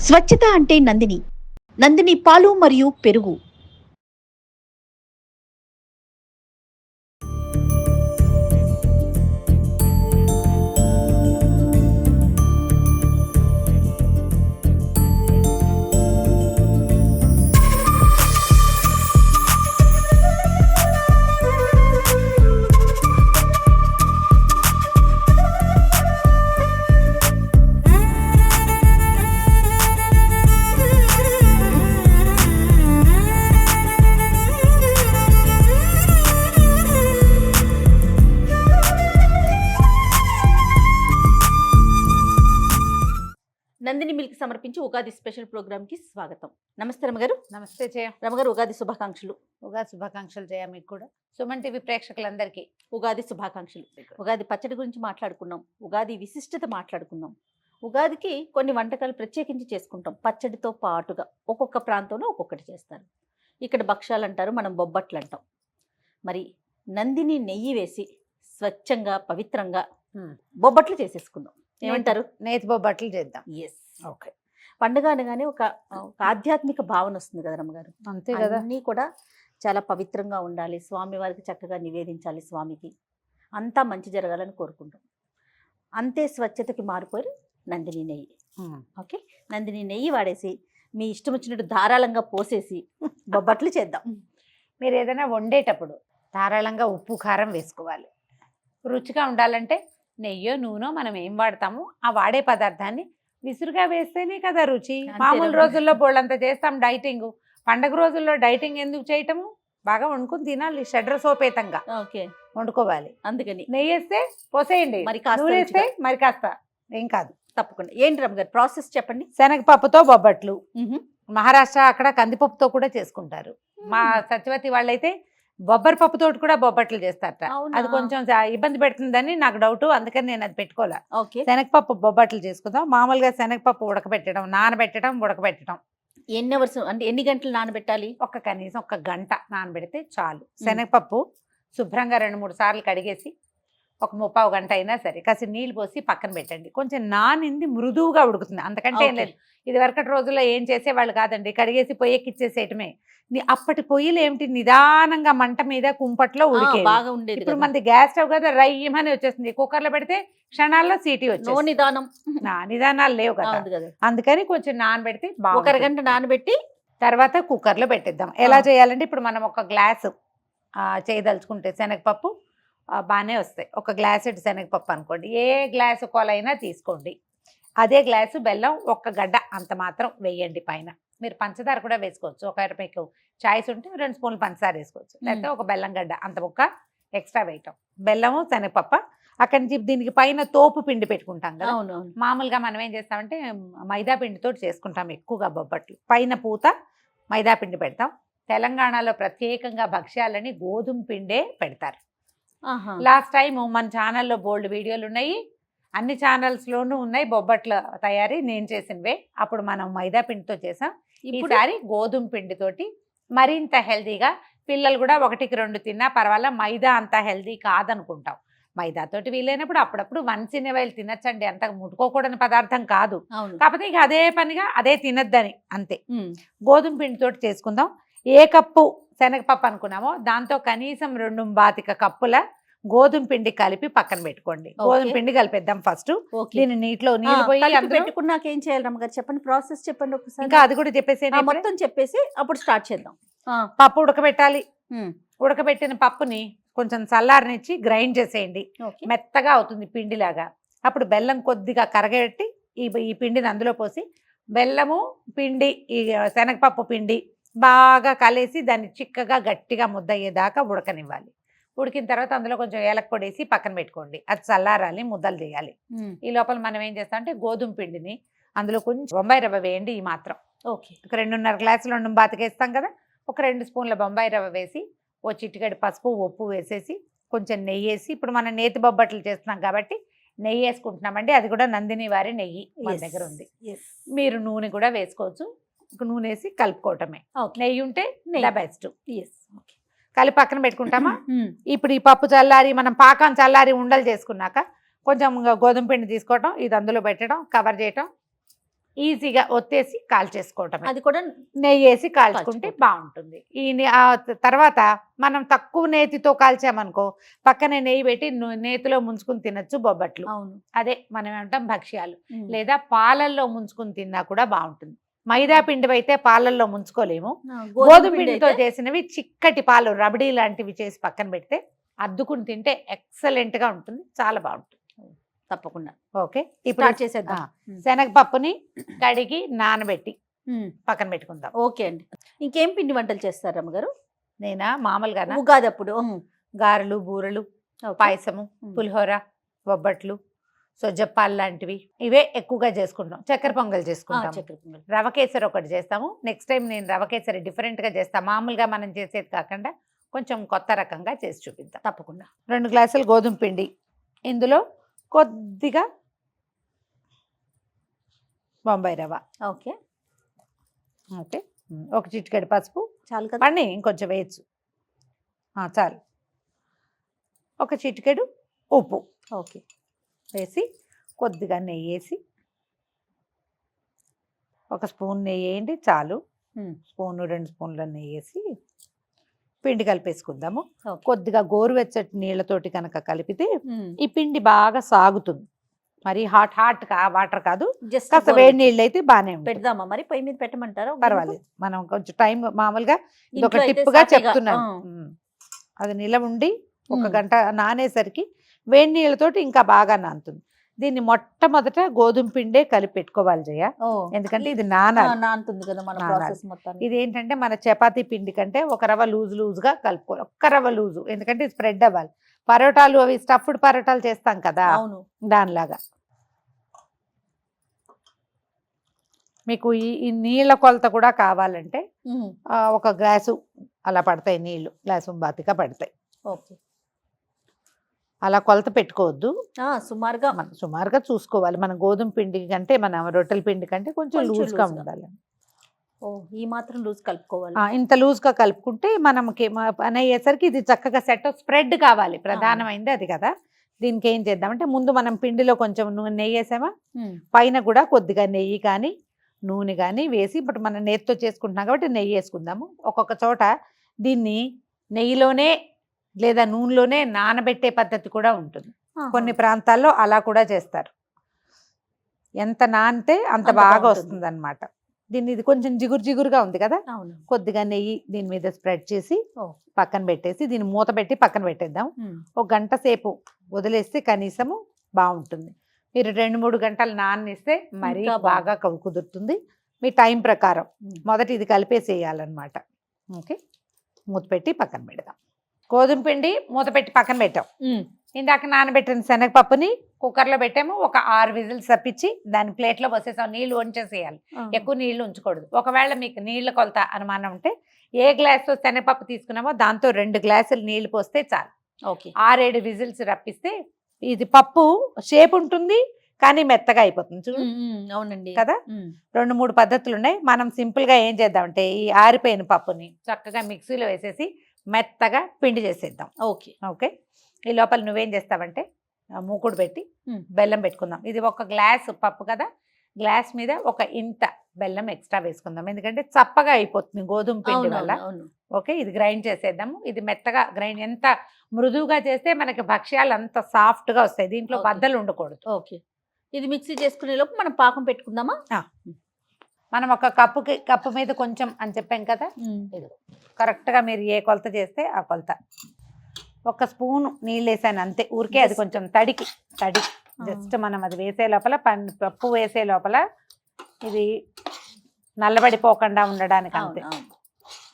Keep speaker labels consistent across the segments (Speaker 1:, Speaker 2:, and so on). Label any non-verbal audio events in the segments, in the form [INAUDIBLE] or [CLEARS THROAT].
Speaker 1: స్వచ్ఛత అంటే నందిని. నందిని పాలు మరియు పెరుగు. నందిని మిల్క్ సమర్పించి ఉగాది స్పెషల్ ప్రోగ్రామ్కి స్వాగతం. నమస్తే రమగారు.
Speaker 2: నమస్తే జయ.
Speaker 1: రమగారు ఉగాది శుభాకాంక్షలు.
Speaker 2: ఉగాది శుభాకాంక్షలు జయ మీకు కూడా. సుమన్ టీవీ ప్రేక్షకులందరికీ.
Speaker 1: ఉగాది శుభాకాంక్షలు. ఉగాది పచ్చడి గురించి మాట్లాడుకున్నాం. ఉగాది విశిష్టత మాట్లాడుకున్నాం. ఉగాదికి కొన్ని వంటకాలు ప్రత్యేకించి చేసుకుంటాం. పచ్చడితో పాటుగా ఒక్కొక్క ప్రాంతంలో ఒక్కొక్కటి చేస్తారు. ఇక్కడ భక్ష్యాలు అంటారు మనం బొబ్బట్లు అంటాం. మరి నందిని నెయ్యి వేసి స్వచ్ఛంగా పవిత్రంగా. బొబ్బట్లు చేసేసుకుందాం. ఏమంటారు?
Speaker 2: నేతి బొబ్బట్లు చేద్దాం.
Speaker 1: Yes
Speaker 2: okay.
Speaker 1: పండుగ అనగానే ఒక ఒక [LAUGHS] ఆధ్యాత్మిక భావన వస్తుంది కదా రమ్మగారు.
Speaker 2: అంతే కదా.
Speaker 1: అన్నీ కూడా చాలా పవిత్రంగా ఉండాలి. స్వామి వారికి చక్కగా నివేదించాలి స్వామికి. అంతా మంచి జరగాలని కోరుకుంటాం. అంతే స్వచ్ఛతకి మారిపోయి నందిని నెయ్యి. ఓకే? నందిని నెయ్యి వాడేసి మీ ఇష్టం వచ్చినట్టు ధారాళంగా పోసేసి బొబ్బట్లు చేద్దాం.
Speaker 2: మీరు ఏదైనా వండేటప్పుడు ధారాళంగా ఉప్పు కారం వేసుకోవాలి. రుచిగా ఉండాలంటే నెయ్యో నూనె మనం ఏం వాడతామో ఆ వాడే పదార్థాన్ని విసురుగా వేస్తేనే కదా రుచి. మామూలు. రోజుల్లో బోళ్ళంతా చేస్తాం డైటింగ్. పండగ రోజుల్లో డైటింగ్ ఎందుకు చేయటము? బాగా వండుకుని తినాలి షడ్ర సోపేతంగా.
Speaker 1: ఓకే.
Speaker 2: వండుకోవాలి.
Speaker 1: అందుకని.
Speaker 2: నెయ్యి వేస్తే పోసేయండి.
Speaker 1: మరి కాస్త
Speaker 2: నూనె వేస్తే
Speaker 1: రుచిగా.
Speaker 2: మరి కాస్త. ఏం కాదు.
Speaker 1: తప్పకుండా. ఏంటి రమ్మ గారు? ప్రాసెస్ చెప్పండి.
Speaker 2: శనగపప్పుతో బొబ్బట్లు.
Speaker 1: మ్హూ.
Speaker 2: మహారాష్ట్ర అక్కడ కందిపప్పుతో కూడా చేసుకుంటారు. మా సత్యవతి వాళ్ళైతే బొబ్బరి పప్పుతోటి కూడా బొబ్బట్లు చేస్తారట? అది కొంచెం ఇబ్బంది పెడుతుందని నాకు డౌట్ అందుకని నేను అది పెట్టుకోలే. శనగపప్పు బొబ్బట్లు చేసుకుందాం. మామూలుగా శనగపప్పు ఉడకబెట్టడం నానబెట్టడం ఉడకబెట్టడం.
Speaker 1: ఎన్ని అవర్స్ అంటే ఎన్ని గంటలు నానబెట్టాలి?
Speaker 2: ఒక కనీసం ఒక గంట నానబెడితే చాలు. శనగపప్పు శుభ్రంగా రెండు మూడు సార్లు కడిగేసి ఒక ముప్పావు గంట అయినా సరే కాసి నీళ్ళు పోసి పక్కన పెట్టండి. కొంచెం నానింది మృదువుగా ఉడుకుతుంది. అంతకంటే ఏం. లేదు. ఇది వరకటి రోజుల్లో ఏం చేసేవాళ్ళు కాదండి. కడిగేసి పొయ్యెక్కిచ్చేసేయటమే ని- అప్పటి పొయ్యిలు ఏమిటి? నిదానంగా మంట మీద కుంపట్లో ఉడికే
Speaker 1: బాగా ఉండేది
Speaker 2: ఇప్పుడు. మనది గ్యాస్ స్టవ్ కదా రయ్యమని వచ్చేస్తుంది. కుక్కర్లో పెడితే క్షణాల్లో సీటీ
Speaker 1: నో
Speaker 2: వచ్చేస్తుంది.
Speaker 1: నిదానం.
Speaker 2: నా నిదానాలు లేవు కదా. అందుకని కొంచెం నానబెడితే
Speaker 1: ఒక
Speaker 2: బాగా
Speaker 1: అరగంట నానబెట్టి
Speaker 2: తర్వాత కుక్కర్లో పెట్టిద్దాం. ఎలా. చేయాలంటే ఇప్పుడు మనం ఒక గ్లాసు ఆ, చేయదలుచుకుంటే శనగపప్పు బాగానే వస్తాయి. ఒక గ్లాస్ ఇటు శనగపప్పు అనుకోండి ఏ గ్లాసు కొలైనా తీసుకోండి. అదే గ్లాసు బెల్లం ఒక్క గడ్డ అంత మాత్రం వేయండి పైన. మీరు పంచదార కూడా వేసుకోవచ్చు. ఒకవేళ మీకు చాయిస్ ఉంటే రెండు స్పూన్లు పంచదార వేసుకోవచ్చు. లేకపోతే ఒక బెల్లం గడ్డ అంత ముక్క ఎక్స్ట్రా వేయటం. బెల్లము శనగపప్పు. అక్కడి నుంచి దీనికి పైన తోపు పిండి పెట్టుకుంటాం కదా. మామూలుగా మనం ఏం చేస్తామంటే మైదా పిండితో చేసుకుంటాం ఎక్కువగా బొబ్బట్లు. పైన పూత మైదా పిండి పెడతాం. తెలంగాణలో ప్రత్యేకంగా భక్ష్యాలని గోధుమ పిండే పెడతారు. లాస్ట్ టైం మన ఛానల్లో బోల్డ్ వీడియోలు ఉన్నాయి. అన్ని ఛానల్స్లోనూ ఉన్నాయి. బొబ్బట్ల తయారీ నేను చేసినవే. అప్పుడు మనం మైదా పిండితో చేసాం. ఈసారి గోధుమ పిండితోటి మరింత హెల్తీగా పిల్లలు కూడా ఒకటికి రెండు తిన్నా పర్వాలేదు మైదా అంత హెల్తీ కాదనుకుంటాం. మైదాతోటి వీలైనప్పుడు అప్పుడప్పుడు వన్స్ ఇన్ వైల్ తినచ్చండి. అంత ముట్టుకోకూడని పదార్థం కాదు. కాకపోతే ఇక అదే పనిగా అదే తినద్దని అంతే. గోధుమ పిండితోటి చేసుకుందాం. ఏ కప్పు శనగపప్పు అనుకున్నామో. దాంతో కనీసం రెండు బాతిక కప్పుల గోధుమ పిండి కలిపి పక్కన పెట్టుకోండి. గోధుమ. పిండి కలిపేద్దాం ఫస్ట్. దీన్ని నీటిలో నీళ్ళు పోయి
Speaker 1: పెట్టుకున్నాక ఏం చేయాలి రమ్మగారు? చెప్పండి ప్రాసెస్ చెప్పండి ఒకసారి.
Speaker 2: ఇంకా అది కూడా చెప్పేసి
Speaker 1: మొత్తం చెప్పేసి అప్పుడు స్టార్ట్ చేద్దాం.
Speaker 2: పప్పు ఉడకబెట్టాలి. ఉడకబెట్టిన పప్పుని కొంచెం చల్లారనిచ్చి గ్రైండ్ చేసేయండి. మెత్తగా అవుతుంది పిండిలాగా. అప్పుడు బెల్లం కొద్దిగా కరగబెట్టి ఈ ఈ పిండిని అందులో పోసి బెల్లము పిండి ఈ శనగపప్పు పిండి బాగా కలిసి దాన్ని చిక్కగా గట్టిగా ముద్ద అయ్యేదాకా ఉడకనివ్వాలి. ఉడికిన తర్వాత అందులో కొంచెం ఏలక పొడేసి పక్కన పెట్టుకోండి. అది చల్లారాలి ముద్దలు
Speaker 1: ఉమ్.
Speaker 2: ఈ లోపల మనం ఏం చేస్తాం అంటే గోధుమ పిండిని అందులో కొంచెం బొంబాయి రవ్వ వేయండి ఈ మాత్రం.
Speaker 1: ఓకే.
Speaker 2: ఒక రెండున్నర గ్లాసులు రెండు బాతకేస్తాం కదా ఒక రెండు స్పూన్ల బొంబాయి రవ్వ వేసి ఓ చిటికెడు పసుపు ఉప్పు వేసేసి కొంచెం నెయ్యి వేసి ఇప్పుడు మనం నేతి బొబ్బట్లు చేస్తున్నాం కాబట్టి నెయ్యి వేసుకుంటున్నామండి. అది కూడా నందిని వారి నెయ్యి మన. దగ్గర ఉంది. మీరు నూనె కూడా వేసుకోవచ్చు. నూనె వేసి కలుపుకోవటమే. నెయ్యి ఉంటే
Speaker 1: నెయ్యి.
Speaker 2: బెస్ట్. కలిపి పక్కన పెట్టుకుంటామా. [CLEARS THROAT] ఇప్పుడు ఈ పప్పు చల్లారి మనం పాకం చల్లారి ఉండలు చేసుకున్నాక కొంచెం గోధుమ పిండి తీసుకోవటం ఇది అందులో పెట్టడం కవర్ చేయటం ఈజీగా ఒత్తేసి కాల్చేసుకోవటం
Speaker 1: అది కూడా
Speaker 2: నెయ్యి వేసి కాల్చుకుంటే. బాగుంటుంది. ఈ తర్వాత మనం తక్కువ నేతితో కాల్చామనుకో పక్కనే నెయ్యి పెట్టి నేతిలో ముంచుకుని తినొచ్చు బొబ్బట్లు.
Speaker 1: అవును.
Speaker 2: అదే మనం ఏమంటాం భక్ష్యాలు. లేదా పాలల్లో ముంచుకుని తిన్నా కూడా బాగుంటుంది. మైదా పిండి అయితే పాలల్లో ముంచుకోలేము. గోధుమ
Speaker 1: పిండి
Speaker 2: పిండితో చేసినవి చిక్కటి పాలు రబడీ లాంటివి చేసి పక్కన పెడితే అద్దుకుని తింటే ఎక్సలెంట్గా ఉంటుంది. చాలా బాగుంటుంది.
Speaker 1: తప్పకుండా.
Speaker 2: ఓకే ఇప్పుడు
Speaker 1: చేసేద్దాం.
Speaker 2: శనగపప్పుని కడిగి నానబెట్టి. పక్కన పెట్టుకుందాం.
Speaker 1: ఓకే అండి. ఇంకేం పిండి వంటలు చేస్తారు రమ్మగారు
Speaker 2: నేనా? మామూలుగా
Speaker 1: ఉగాది అప్పుడు.
Speaker 2: గారెలు బూరెలు. పాయసము. పులిహోర బొబ్బట్లు సొజ్జప్పాలు లాంటివి. ఇవే ఎక్కువగా చేసుకుంటాం. చక్కెర పొంగల్ చేసుకుంటాం
Speaker 1: చక్కెర పొంగల్.
Speaker 2: రవ కేసరి ఒకటి చేస్తాము. నెక్స్ట్ టైం నేను రవ కేసరి డిఫరెంట్గా చేస్తాను మామూలుగా మనం చేసేది కాకుండా కొంచెం కొత్త రకంగా చేసి చూపిద్దాం.
Speaker 1: తప్పకుండా.
Speaker 2: రెండు గ్లాసులు గోధుమ పిండి. ఇందులో కొద్దిగా బొంబాయి రవ
Speaker 1: ఓకే.
Speaker 2: ఓకే. ఒక చిటికెడు పసుపు.
Speaker 1: చాలు కదా.
Speaker 2: పండి ఇంకొంచెం వేయచ్చు. చాలు. ఒక చిటికెడు ఉప్పు.
Speaker 1: ఓకే.
Speaker 2: వేసి కొద్దిగా నెయ్యి వేసి ఒక స్పూన్ నెయ్యి వేయండి చాలు. స్పూను రెండు స్పూన్ల నెయ్యి వేసి పిండి కలిపేసుకుందాము. కొద్దిగా గోరువెచ్చటి నీళ్ళతోటి కనుక కలిపితే. ఈ పిండి బాగా సాగుతుంది మరి హాట్ హాట్ కా వాటర్ కాదు
Speaker 1: జస్ట్
Speaker 2: కాస్త వేడి నీళ్ళు అయితే బాగానే
Speaker 1: పెడదామా మరి పొయ్యి మీద పెట్టమంటారా
Speaker 2: పర్వాలేదు మనం కొంచెం టైం మామూలుగా ఇది ఒక టిప్గా చెప్తున్నాను. ఉమ్. అది నిలవ ఉండి ఒక. గంట నానేసరికి వేడి నీళ్ళతోటి ఇంకా బాగా నానుతుంది. దీన్ని మొట్టమొదట గోధుమ పిండే కలిపి పెట్టుకోవాలి జయ. ఎందుకంటే ఇది
Speaker 1: నానుతుంది కదా మన. ప్రాసెస్ మొత్తం
Speaker 2: ఇది ఏంటంటే మన చపాతీ పిండి కంటే ఒక రవ్వ లూజ్ లూజ్గా కలుపుకోవాలి. ఒక్క రవ్వ లూజు. ఎందుకంటే ఇది స్ప్రెడ్ అవ్వాలి. పరోటాలు అవి స్టఫ్డ్ పరోటాలు చేస్తాం కదా
Speaker 1: అవును.
Speaker 2: దానిలాగా. మీకు ఈ నీళ్ళ కొలత కూడా కావాలంటే ఒక గ్లాసు అలా పడతాయి నీళ్ళు గ్లాసు బాతిక పడతాయి.
Speaker 1: ఓకే.
Speaker 2: అలా కొలత పెట్టుకోవద్దు.
Speaker 1: సుమారుగా.
Speaker 2: మనం సుమారుగా చూసుకోవాలి. మన గోధుమ పిండి కంటే మన రొట్టెల పిండి కంటే కొంచెం లూజ్గా. ఉండాలి.
Speaker 1: ఓ ఈ మాత్రం లూజ్ కలుపుకోవాలి.
Speaker 2: ఇంత లూజ్గా కలుపుకుంటే మనకి పని అయ్యేసరికి ఇది చక్కగా సెట్ స్ప్రెడ్ కావాలి. ప్రధానమైంది అది కదా. దీనికి ఏం చేద్దామంటే ముందు మనం పిండిలో కొంచెం నూనె నెయ్యి వేసామా. పైన కూడా కొద్దిగా నెయ్యి కానీ నూనె కానీ వేసి ఇప్పుడు మనం నేతితో చేసుకుంటున్నాం కాబట్టి నెయ్యి వేసుకుందాము. ఒక్కొక్క చోట దీన్ని నెయ్యిలోనే లేదా నూనెలోనే నానబెట్టే పద్ధతి కూడా ఉంటుంది. కొన్ని ప్రాంతాల్లో అలా కూడా చేస్తారు. ఎంత నానితే అంత బాగా. వస్తుంది అనమాట దీన్ని ఇది కొంచెం జిగురు జిగురుగా ఉంది కదా? కొద్దిగా నెయ్యి దీని మీద స్ప్రెడ్ చేసి. పక్కన పెట్టేసి దీన్ని మూత పెట్టి పక్కన పెట్టేద్దాం. ఒక గంట సేపు వదిలేస్తే కనీసము బాగుంటుంది. మీరు రెండు మూడు గంటలు నాన్నిస్తే మరీ బాగా కుదురుతుంది. మీ టైం ప్రకారం. మొదటి ఇది కలిపేసేయాలన్నమాట. ఓకే? మూత పెట్టి పక్కన పెడదాం. గోధుమ పిండి మూత పెట్టి పక్కన పెట్టాం. ఇందాక నానబెట్టిన శనగపప్పుని కుక్కర్లో పెట్టాము. ఒక ఆరు విజిల్స్ తప్పించి దాని ప్లేట్లో పోసేసాం. నీళ్ళు వంచేసేయాలి. ఎక్కువ నీళ్ళు ఉంచకూడదు. ఒకవేళ మీకు నీళ్ళ కొలత అనుమానం ఉంటే ఏ గ్లాస్తో శనగపప్పు తీసుకున్నామో దాంతో రెండు గ్లాసులు నీళ్ళు పోస్తే చాలు.
Speaker 1: ఓకే.
Speaker 2: ఆరేడు విజిల్స్ రప్పిస్తే ఇది పప్పు షేప్ ఉంటుంది కానీ మెత్తగా అయిపోతుంది. చూడు.
Speaker 1: అవునండి.
Speaker 2: కదా. రెండు మూడు పద్ధతులు ఉన్నాయి మనం సింపుల్గా ఏం చేద్దామంటే ఈ ఆరిపోయిన పప్పుని చక్కగా మిక్సీలో వేసేసి మెత్తగా పిండి చేసేద్దాం.
Speaker 1: ఓకే.
Speaker 2: ఓకే? ఈ లోపల నువ్వేం చేస్తావంటే మూకుడు పెట్టి. బెల్లం పెట్టుకుందాం. ఇది ఒక గ్లాస్ పప్పు కదా గ్లాస్ మీద ఒక ఇంత బెల్లం ఎక్స్ట్రా వేసుకుందాం. ఎందుకంటే చప్పగా అయిపోతుంది గోధుమ పిండి వల్ల. ఓకే? ఇది గ్రైండ్ చేసేద్దాము. ఇది మెత్తగా గ్రైండ్ ఎంత మృదువుగా చేస్తే మనకి భక్ష్యాలు అంత సాఫ్ట్గా వస్తాయి. దీంట్లో. బద్దలు ఉండకూడదు.
Speaker 1: ఓకే. ఇది మిక్సీ చేసుకునే లోపు మనం పాకం పెట్టుకుందామా?
Speaker 2: మనం ఒక కప్పుకి కప్పు మీద కొంచెం అని చెప్పాం కదా. కరెక్ట్గా మీరు ఏ కొలత చేస్తే ఆ కొలత ఒక స్పూన్ నీళ్ళు వేసాను అంతే ఊరికే అది కొంచెం తడికి తడి. జస్ట్ మనం అది వేసే లోపల పప్పు వేసే లోపల ఇది నల్లబడిపోకుండా ఉండడానికి అంతే.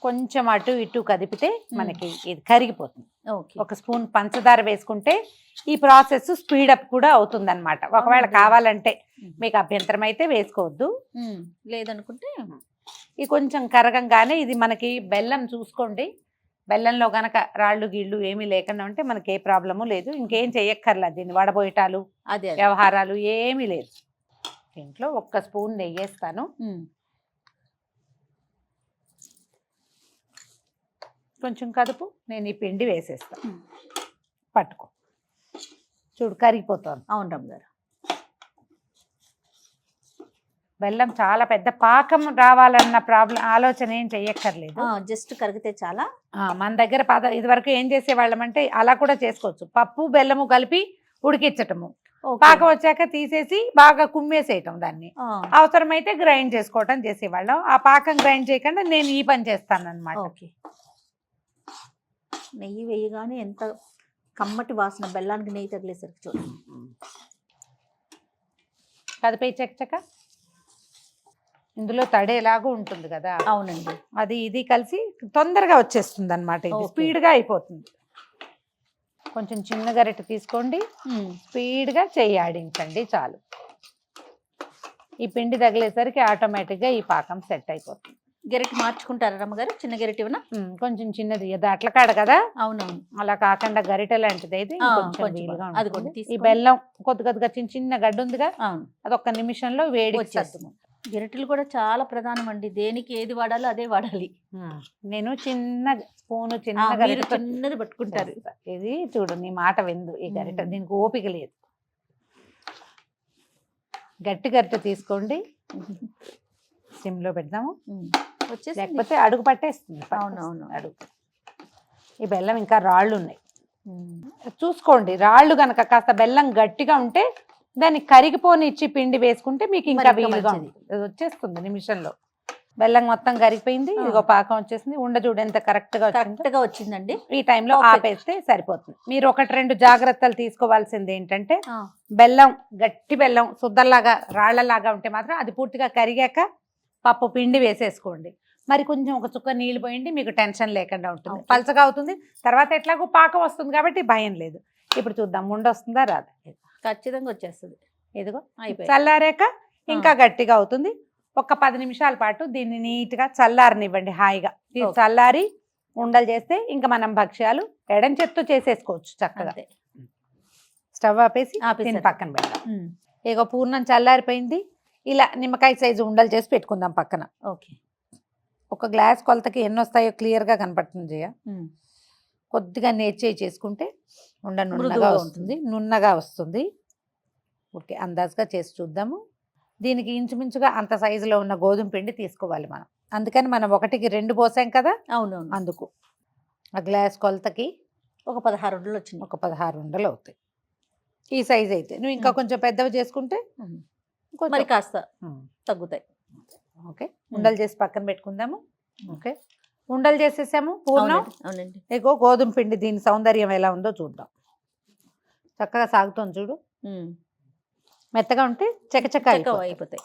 Speaker 2: కొంచెం అటు ఇటు కదిపితే మనకి ఇది కరిగిపోతుంది.
Speaker 1: ఓకే.
Speaker 2: ఒక స్పూన్ పంచదార వేసుకుంటే ఈ ప్రాసెస్ స్పీడప్ కూడా అవుతుంది అనమాట ఒకవేళ. కావాలంటే. మీకు అభ్యంతరం అయితే వేసుకోవద్దు.
Speaker 1: లేదనుకుంటే
Speaker 2: ఇది కొంచెం కరగంగానే ఇది మనకి బెల్లం చూసుకోండి. బెల్లంలో గనక రాళ్ళు గీళ్ళు ఏమీ లేకుండా ఉంటే మనకి ఏ ప్రాబ్లము లేదు. ఇంకేం చెయ్యక్కర్లా దీన్ని వడబోయటాలు. వ్యవహారాలు ఏమీ లేదు. దీంట్లో ఒక్క స్పూన్ నెయ్యి వేస్తాను
Speaker 1: ఉమ్.
Speaker 2: కొంచెం కదుపు నేను ఈ పిండి వేసేస్తాను. పట్టుకో. చూడు కరిగిపోతుంది.
Speaker 1: అవును రమ్మ గారు.
Speaker 2: బెల్లం చాలా పెద్ద పాకం రావాలన్న ప్రాబ్లం ఆలోచన ఏం చెయ్యక్కర్లేదు.
Speaker 1: జస్ట్ కరిగితే చాలా.
Speaker 2: మన దగ్గర పాత ఇదివరకు ఏం చేసేవాళ్ళం అంటే అలా కూడా చేసుకోవచ్చు. పప్పు బెల్లము కలిపి ఉడికించటము. పాకం వచ్చాక తీసేసి బాగా కుమ్మేసేయటం దాన్ని. అవసరమైతే గ్రైండ్ చేసుకోవటం చేసేవాళ్ళం. ఆ పాకం గ్రైండ్ చేయకుండా నేను ఈ పని చేస్తాను అనమాట
Speaker 1: ఓకే. నెయ్యి వేయగానే ఎంత కమ్మటి వాసన బెల్లానికి నెయ్యి తగిలేసరికి చూడండి
Speaker 2: కదిపే చకచక ఇందులో తడేలాగా ఉంటుంది కదా?
Speaker 1: అవునండి.
Speaker 2: అది ఇది కలిసి తొందరగా వచ్చేస్తుంది అనమాట ఇది. స్పీడ్గా అయిపోతుంది. కొంచెం చిన్న గరిటె తీసుకోండి. స్పీడ్గా చెయ్యి ఆడించండి చాలు. ఈ పిండి తగిలేసరికి ఆటోమేటిక్గా ఈ పాకం సెట్ అయిపోతుంది.
Speaker 1: గెరిటి మార్చుకుంటారా రమ్మగారు? చిన్న గెరిటి ఇవ్వనా
Speaker 2: ఉమ్, కొంచెం చిన్నది. ఇది అట్ల కాడ కదా?
Speaker 1: అవునవును.
Speaker 2: అలా కాకుండా గరిటె లాంటిది అయితే
Speaker 1: అది.
Speaker 2: ఈ. బెల్లం కొద్ది కొద్దిగా చిన్న చిన్న గడ్డ ఉందిగా?
Speaker 1: అవును.
Speaker 2: అది ఒక్క నిమిషంలో వేడి
Speaker 1: వచ్చేస్తుంది. గెరిటెలు కూడా చాలా ప్రధానం అండి. దేనికి ఏది వాడాలో అదే వాడాలి.
Speaker 2: నేను చిన్న స్పూన్ చిన్న
Speaker 1: చిన్నది పట్టుకుంటారు.
Speaker 2: ఇది చూడు నీ మాట విందు ఈ గరిట. దీనికి ఓపిక లేదు. గట్టి గరిట తీసుకోండి. [LAUGHS] సిమ్లో పెడదాము. లేకపోతే అడుగు పట్టేస్తుంది
Speaker 1: అవునవును.
Speaker 2: అడుగు. ఈ బెల్లం ఇంకా రాళ్ళు ఉన్నాయి చూసుకోండి రాళ్ళు గనక కాస్త బెల్లం గట్టిగా ఉంటే దాన్ని కరిగిపోనిచ్చి పిండి వేసుకుంటే మీకు ఇంకా వీలుగా. ఉంటుంది. వచ్చేస్తుంది నిమిషంలో. బెల్లం మొత్తం కరిగిపోయింది. ఇదిగో పాకం వచ్చేసింది. ఉండ చూడు ఎంత కరెక్ట్గా వచ్చిందో.
Speaker 1: కరెక్ట్గా వచ్చిందండి.
Speaker 2: ఈ టైంలో. ఆపేస్తే సరిపోతుంది. మీరు ఒకటి రెండు జాగ్రత్తలు తీసుకోవాల్సింది ఏంటంటే బెల్లం గట్టి బెల్లం శుద్ధలాగా రాళ్ళలాగా ఉంటే మాత్రం అది పూర్తిగా కరిగాక పప్పు పిండి వేసేసుకోండి. మరి కొంచెం ఒక చుక్క నీళ్ళు పోయండి మీకు టెన్షన్ లేకుండా ఉంటుంది. పలచగా అవుతుంది. తర్వాత ఎట్లాగో పాకం వస్తుంది కాబట్టి భయం లేదు. ఇప్పుడు చూద్దాం ముండ వస్తుందా రాదా?
Speaker 1: ఖచ్చితంగా వచ్చేస్తుంది.
Speaker 2: ఇదిగో
Speaker 1: అయిపోయి
Speaker 2: చల్లారాక ఇంకా గట్టిగా అవుతుంది. ఒక పది నిమిషాల పాటు దీన్ని నీట్గా చల్లారనివ్వండి హాయిగా. చల్లారి ఉండలు చేస్తే ఇంకా మనం భక్ష్యాలు ఎడం చేత్తో చేసేసుకోవచ్చు చక్కగా. స్టవ్ ఆపేసి. దీన్ని పక్కన
Speaker 1: ఉమ్,
Speaker 2: ఇక పూర్ణం చల్లారిపోయింది. ఇలా నిమ్మకాయ సైజు ఉండలు చేసి పెట్టుకుందాం పక్కన.
Speaker 1: ఓకే.
Speaker 2: ఒక గ్లాస్ కొలతకి ఎన్ని వస్తాయో క్లియర్గా కనపడుతుంది జయ. కొద్దిగా నేర్చేయి చేసుకుంటే ఉండ నున్నగా వస్తుంది. నున్నగా వస్తుంది. ఓకే అందాజుగా చేసి చూద్దాము. దీనికి ఇంచుమించుగా అంత సైజులో ఉన్న గోధుమ పిండి తీసుకోవాలి మనం. అందుకని మనం ఒకటికి రెండు పోసాం కదా?
Speaker 1: అవునవును.
Speaker 2: అందుకు. ఆ గ్లాస్ కొలతకి
Speaker 1: ఒక పదహారు ఉండలు వచ్చింది
Speaker 2: ఒక పదహారు ఉండలు అవుతాయి. ఈ సైజ్ అయితే. నువ్వు ఇంకా. కొంచెం పెద్దవి చేసుకుంటే
Speaker 1: మరి కాస్త. తగ్గుతాయి.
Speaker 2: ఓకే. ఉండలు చేసి పక్కన పెట్టుకుందాము. ఓకే. ఉండలు చేసేసాము పూర్ణం.
Speaker 1: అవునండి
Speaker 2: ఇగో గోధుమ పిండి దీని సౌందర్యం ఎలా ఉందో చూద్దాం. చక్కగా సాగుతుంది చూడు. మెత్తగా ఉంటే చకచక. అయిపోతాయి.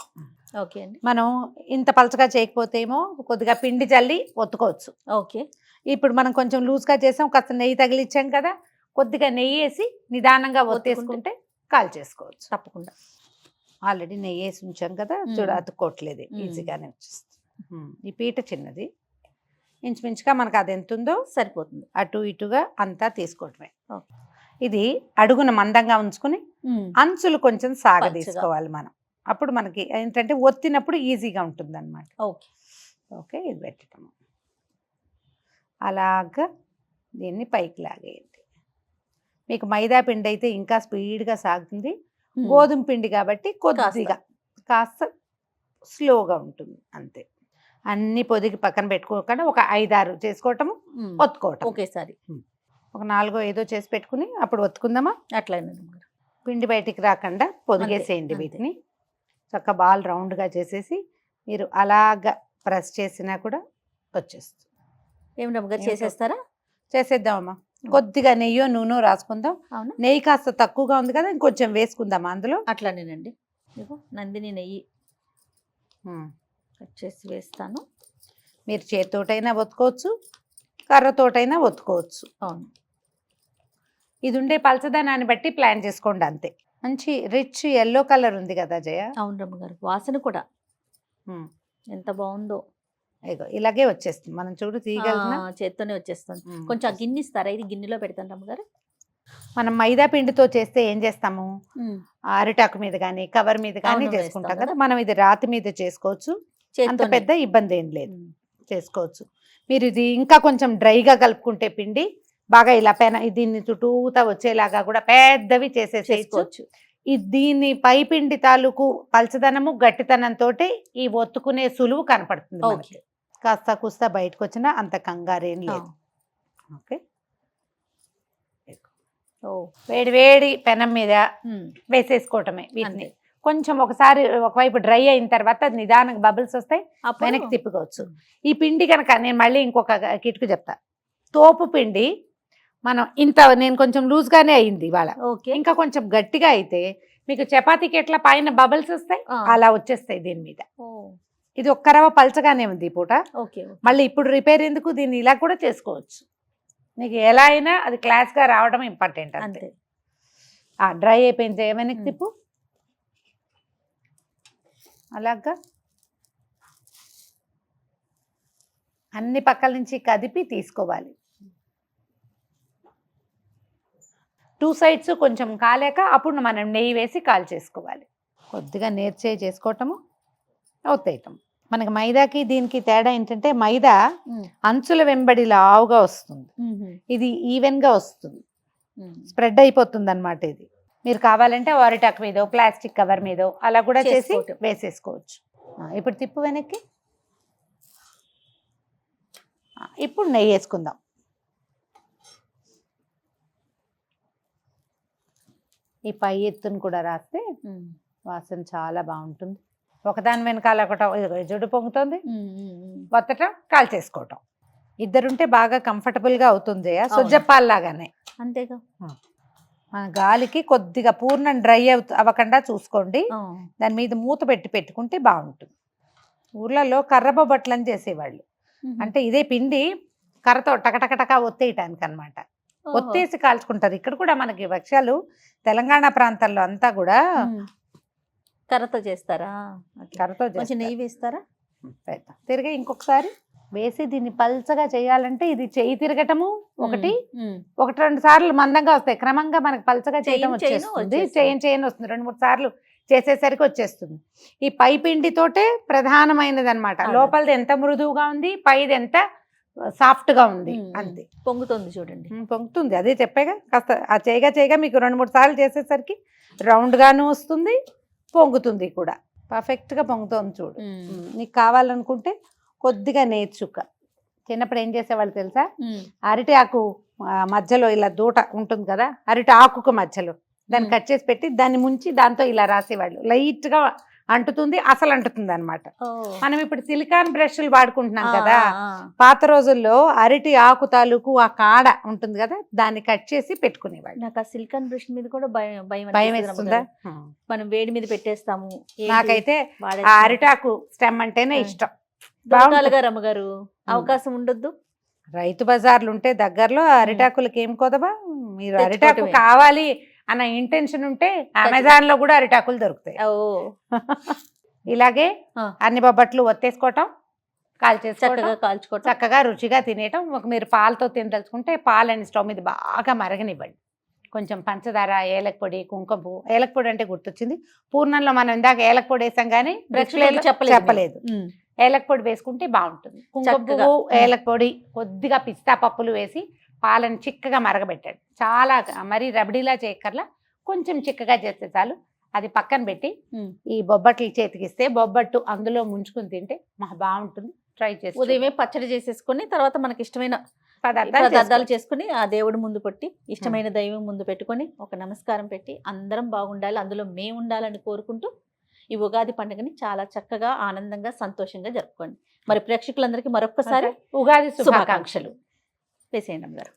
Speaker 1: ఓకే అండి.
Speaker 2: మనం ఇంత పలచగా చేయకపోతే ఏమో కొద్దిగా పిండి చల్లి ఒత్తుకోవచ్చు.
Speaker 1: ఓకే.
Speaker 2: ఇప్పుడు మనం కొంచెం లూజ్గా చేసాం కాస్త నెయ్యి తగిలిచ్చాం కదా కొద్దిగా నెయ్యి వేసి నిదానంగా ఒత్తేసుకుంటే కాల్ చేసుకోవచ్చు.
Speaker 1: తప్పకుండా.
Speaker 2: ఆల్రెడీ నెయ్యి వేసి ఉంచాం కదా చూడు. అతుక్కోవట్లేదు. ఈజీగానే వచ్చేస్తుంది. ఈ పీట చిన్నది. ఇంచుమించుగా మనకు అది ఎంత ఉందో
Speaker 1: సరిపోతుంది.
Speaker 2: అటు ఇటుగా అంతా తీసుకోవటమే. ఇది అడుగున మందంగా ఉంచుకుని అంచులు కొంచెం సాగ. తీసుకోవాలి మనం. అప్పుడు మనకి ఏంటంటే ఒత్తినప్పుడు ఈజీగా ఉంటుంది అనమాట
Speaker 1: ఓకే.
Speaker 2: ఓకే ఇది పెట్టటము. అలాగా దీన్ని పైకి లాగేయండి. మీకు మైదా పిండి అయితే ఇంకా స్పీడ్గా సాగుతుంది. గోధుమ పిండి కాబట్టి కొద్దిగా కాస్త స్లోగా ఉంటుంది అంతే. అన్ని పొదిగి పక్కన పెట్టుకోకుండా ఒక ఐదారు చేసుకోవటము ఒత్తుకోవటం
Speaker 1: ఒకేసారి
Speaker 2: ఒక నాలుగో ఐదో చేసి పెట్టుకుని అప్పుడు ఒత్తుకుందామా?
Speaker 1: అట్లయినా
Speaker 2: పిండి బయటికి రాకుండా పొదిగేసేయండి. వీటిని. చక్క బాల్ రౌండ్గా చేసేసి మీరు అలాగా ప్రెస్ చేసినా కూడా వచ్చేస్తుంది.
Speaker 1: ఏమి రమ్మగారు. చేసేస్తారా?
Speaker 2: చేసేద్దామమ్మా. కొద్దిగా నెయ్యో నూనె రాసుకుందాం.
Speaker 1: అవునా?
Speaker 2: నెయ్యి కాస్త తక్కువగా ఉంది కదా ఇంకొంచెం వేసుకుందాం అందులో?
Speaker 1: అట్లానేనండి. నందిని నెయ్యి. కట్ చేసి వేస్తాను.
Speaker 2: మీరు చేతితోటైనా ఒత్తుకోవచ్చు కర్రతోటైనా ఒత్తుకోవచ్చు.
Speaker 1: అవును.
Speaker 2: ఇది ఉండే పలచదనాన్ని బట్టి ప్లాన్ చేసుకోండి అంతే. మంచి రిచ్ ఎల్లో కలర్ ఉంది కదా జయ?
Speaker 1: అవును రమ్మగారు వాసన కూడా. ఎంత బాగుందో.
Speaker 2: ఇగో ఇలాగే వచ్చేస్తుంది. మనం చూడు తీయగలిగిన
Speaker 1: చేత్తోనే వచ్చేస్తుంది. కొంచెం గిన్నె ఇస్తారా? ఇది గిన్నెలో పెడతాను రమ్మగారు
Speaker 2: మనం మైదా పిండితో చేస్తే ఏం చేస్తాము? అరిటాకు మీద కానీ కవర్ మీద కానీ చేసుకుంటాం కదా. మనం ఇది రాతి మీద చేసుకోవచ్చు. అంత. పెద్ద ఇబ్బంది ఏం లేదు. చేసుకోవచ్చు. మీరు ఇది ఇంకా కొంచెం డ్రైగా కలుపుకుంటే పిండి బాగా ఇలా పెన దీన్ని చుట్టూతా వచ్చేలాగా కూడా పెద్దవి ఈ దీన్ని పైపిండి తాలూకు పలచదనము గట్టితనంతో ఈ ఒత్తుకునే సులువు కనపడుతుంది కాస్త కుస్తా బయటకు వచ్చినా అంత కంగారేం లేదు. ఓకే.
Speaker 1: ఓ
Speaker 2: వేడి వేడి పెనం మీద వేసేసుకోవటమే వీటిని. కొంచెం ఒకసారి ఒకవైపు డ్రై అయిన తర్వాత అది నిదానంగా బబుల్స్ వస్తాయి వెనక్కి తిప్పుకోవచ్చు. ఈ పిండి కనుక నేను మళ్ళీ ఇంకొక కిటుకు చెప్తా. తోపు పిండి మనం ఇంత నేను కొంచెం లూజ్గానే అయింది ఇవాళ.
Speaker 1: ఓకే.
Speaker 2: ఇంకా కొంచెం గట్టిగా అయితే మీకు చపాతీకి ఎట్లా పైన బబుల్స్ వస్తాయి అలా వచ్చేస్తాయి దీని మీద. ఇది ఒక్క రవ పలచగానే ఉంది ఈ పూట.
Speaker 1: ఓకే.
Speaker 2: మళ్ళీ ఇప్పుడు రిపేర్ ఎందుకు? దీన్ని ఇలా కూడా చేసుకోవచ్చు. నీకు ఎలా అయినా అది క్లాస్గా రావడం ఇంపార్టెంట్ అంతే. డ్రై అయిపోయింది. ఏమైనా. తిప్పు అలాగా. అన్ని పక్కల నుంచి కదిపి తీసుకోవాలి. టూ సైడ్స్ కొంచెం కాలేక అప్పుడు మనం నెయ్యి వేసి కాల్ చేసుకోవాలి. కొద్దిగా నేర్చే చేసుకోవటము. అవుతాయటం మనకి మైదాకి దీనికి తేడా ఏంటంటే మైదా అంచుల వెంబడి లావుగా వస్తుంది. ఇది ఈవెన్గా వస్తుంది. స్ప్రెడ్ అయిపోతుంది అనమాట ఇది. మీరు కావాలంటే వారిటాక్ మీదో ప్లాస్టిక్ కవర్ మీదో అలా కూడా చేసి. వేసేసుకోవచ్చు. ఇప్పుడు తిప్పు వెనక్కి. ఇప్పుడు నెయ్యి వేసుకుందాం. ఈ పై ఎత్తును కూడా రాస్తే వాసన చాలా బాగుంటుంది. ఒకదాని వెనకాల ఒకట జుడు పొంగుతుంది. వత్తటం కాల్చేసుకోవటం ఇద్దరుంటే బాగా కంఫర్టబుల్గా అవుతుంది. సుజ్జప్పాల్లాగానే
Speaker 1: అంతేగా.
Speaker 2: మన గాలికి కొద్దిగా పూర్ణం డ్రై అవ అవ్వకుండా చూసుకోండి. దాని మీద మూత పెట్టి పెట్టుకుంటే బాగుంటుంది. ఊర్లలో కర్రబొబ్బట్లు అని చేసేవాళ్ళు. అంటే ఇదే పిండి కర్రతో టకటకటక ఒత్తేయటానికి అనమాట. ఒత్తేసి కాల్చుకుంటారు. ఇక్కడ కూడా మనకి వృక్షాలు తెలంగాణ ప్రాంతాల్లో అంతా కూడా.
Speaker 1: కర్రతో చేస్తారా.
Speaker 2: కర్రతో
Speaker 1: కొంచెం. నెయ్యి వేస్తారా.
Speaker 2: తిరిగి ఇంకొకసారి వేసి దీన్ని పల్చగా చేయాలంటే ఇది చేయి తిరగటము ఒకటి ఒకటి రెండు సార్లు మందంగా వస్తాయి. క్రమంగా మనకి పలచగా చేయడం వచ్చేస్తుంది. చేయన్ చేయను వస్తుంది. రెండు మూడు సార్లు చేసేసరికి వచ్చేస్తుంది. ఈ పై పిండితోటే ప్రధానమైనది అనమాట. లోపలిది ఎంత మృదువుగా ఉంది పైది ఎంత సాఫ్ట్గా ఉంది. అంతే.
Speaker 1: పొంగుతుంది చూడండి.
Speaker 2: పొంగుతుంది. అదే చెప్పాగా. కాస్త ఆ చేయగా చేయగా మీకు రెండు మూడు సార్లు చేసేసరికి రౌండ్ గాను వస్తుంది. పొంగుతుంది కూడా. పర్ఫెక్ట్గా పొంగుతోంది చూడు. నీకు కావాలనుకుంటే కొద్దిగా నేర్చుక. చిన్నప్పుడు ఏం చేసేవాళ్ళు తెలుసా. అరటి ఆకు మధ్యలో ఇలా దూట ఉంటుంది కదా అరటి ఆకుకు మధ్యలో. దాన్ని. కట్ చేసి పెట్టి దాన్ని ముంచి దాంతో ఇలా రాసేవాళ్ళు. లైట్గా అంటుతుంది అసలు అంటుతుంది అనమాట. మనం ఇప్పుడు సిలికాన్ బ్రష్లు వాడుకుంటున్నాం కదా పాత రోజుల్లో అరటి ఆకు తాలూకు ఆ కాడ ఉంటుంది కదా దాన్ని కట్ చేసి పెట్టుకునేవాళ్ళు.
Speaker 1: నాకు ఆ సిలికాన్ బ్రష్ మీద కూడా భయం భయం
Speaker 2: వేస్తుందా.
Speaker 1: మనం వేడి మీద పెట్టేస్తాము
Speaker 2: నాకైతే ఆ. అరిటాకు స్టెమ్ అంటేనే. ఇష్టం.
Speaker 1: దొరకాలి గారు అమ్మగారు అవకాశం ఉండొద్దు.
Speaker 2: రైతు బజార్లు ఉంటే దగ్గరలో అరిటాకులకి ఏం కొదవా? మీరు అరిటాకు. కావాలి అన్న ఇంటెన్షన్ ఉంటే అమెజాన్లో కూడా అరిటాకులు దొరుకుతాయి. ఇలాగే. అన్ని బొబ్బట్లు ఒత్తేసుకోవటం కాల్చేసుకోవటం
Speaker 1: చక్కగా కాల్చుకోవటం.
Speaker 2: చక్కగా రుచిగా తినేయటం. ఒక మీరు పాలతో తినదలుచుకుంటే పాలని స్టవ్ మీద బాగా మరగనివ్వండి. కొంచెం పంచదార ఏలక పొడి కుంకుమ పువ్వు. ఏలక పొడి అంటే గుర్తొచ్చింది. పూర్ణంలో మనం ఇందాక ఏలక పొడి వేసాం కానీ
Speaker 1: చెప్పలేదు.
Speaker 2: చెప్పలేదు.
Speaker 1: ఉమ్,
Speaker 2: ఏలక పొడి వేసుకుంటే బాగుంటుంది. కుంకుమ. పువ్వు ఏలక పొడి కొద్దిగా పిస్తా పప్పులు వేసి పాలను చిక్కగా మరగబెట్టాడు. చాలా మరి రబడీలా చేయక్కర్లా కొంచెం చిక్కగా చేస్తే చాలు. అది పక్కన పెట్టి. ఈ బొబ్బట్లు చేతికిస్తే బొబ్బట్టు అందులో ముంచుకుని తింటే మహా బాగుంటుంది. ట్రై చేసి
Speaker 1: ఉదయమే పచ్చడి చేసేసుకొని తర్వాత మనకి ఇష్టమైన
Speaker 2: పదార్థాలు
Speaker 1: పదార్థాలు
Speaker 2: చేసుకో.
Speaker 1: చేసుకుని ఆ దేవుడి ముందు పెట్టి ఇష్టమైన దైవం ముందు పెట్టుకొని ఒక నమస్కారం పెట్టి అందరం బాగుండాలి అందులో మేము ఉండాలని కోరుకుంటూ ఈ ఉగాది పండుగని చాలా చక్కగా ఆనందంగా సంతోషంగా జరుపుకోండి. మరి ప్రేక్షకులందరికీ మరొక్కసారి
Speaker 2: ఉగాది
Speaker 1: శుభాకాంక్షలు. వేసేయండి అమ్మగారు.